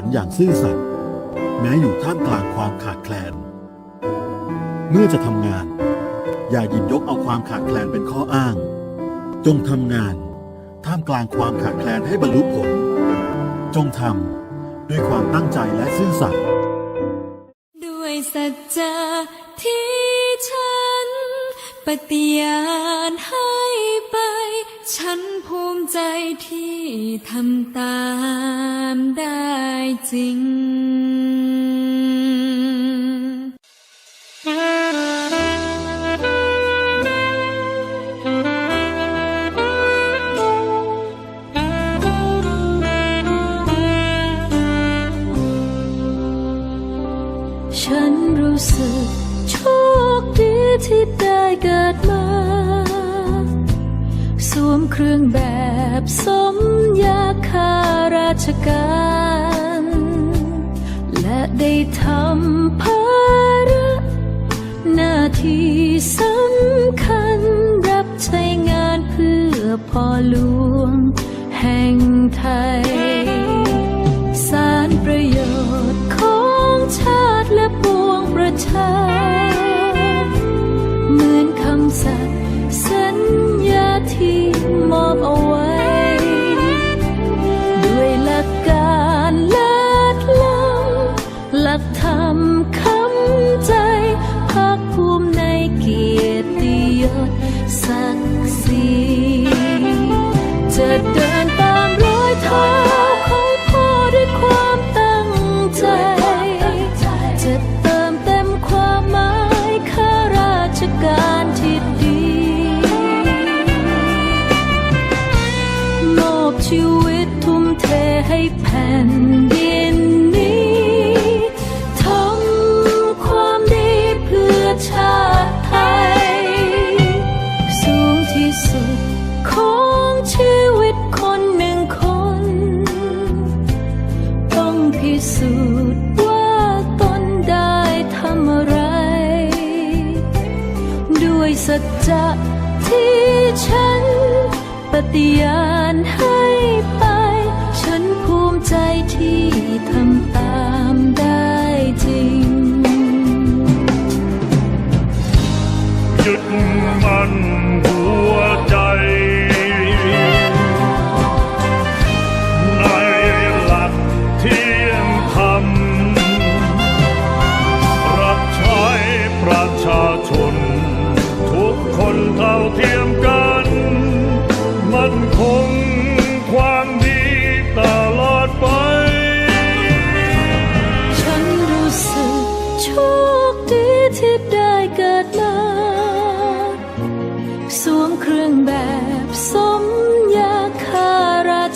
ลุผลอย่างซื่อสัตย์แม้อยู่ท่ามกลางความขาดแคลน เมื่อจะทำงาน อย่าหยิบยกเอาความขาดแคลนเป็นข้ออ้าง จงทำงาน ท่ามกลางความขาดแคลนให้บรรลุผล จงทำด้วยความตั้งใจและซื่อสัตย์ด้วยสัจจะที่ฉัน ปฏิญาณให้ไป ฉันภูมิใจที่ทำตามได้จริง ฉันรู้สึกโชคดีที่ได้เกิดมา เครื่องแบบสมยาคาราชการ และได้ทำภาระหน้าที่สำคัญรับใช้งานเพื่อพ่อหลวงแห่งไทย สารประโยชน์ของชาติและปวงประชา เหมือนคำสัตย์ ชีวิตคนหนึ่งคน ต้องพิสูจน์ว่าตนได้ทำอะไร ด้วยสัจจะที่ฉัน ปฏิญาณให้ไป ฉันภูมิใจที่ทำตามได้จริงยึดมัน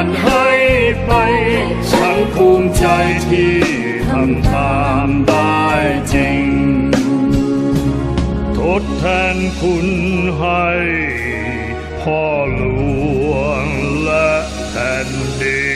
านให้ไปฉันภูมิใจที่ทำตามได้จริง ทดแทนคุณให้พ่อหลวงและแผ่นดิน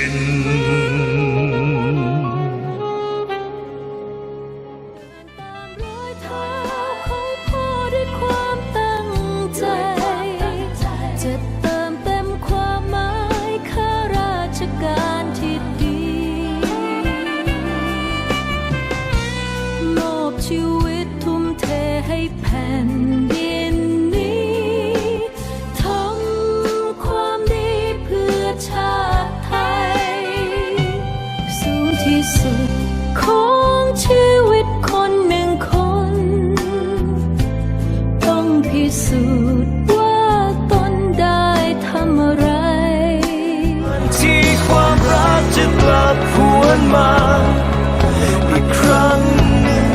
รั้งหนึ่ง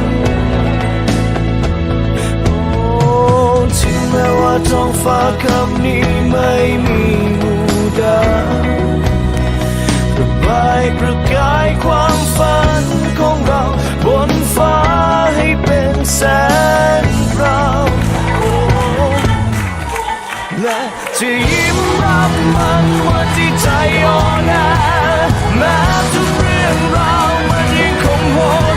โอ้ถึงแม้ว่าท้องฟ้าคำนี้ไม่มีมูดาระบายประกายความฝันของเราบนฟ้าให้เป็นแสงพราวโอ้และจะยิ้มรับมันว่าที่ใจอ่อนแอแม้ทุก เรามันยังคงวน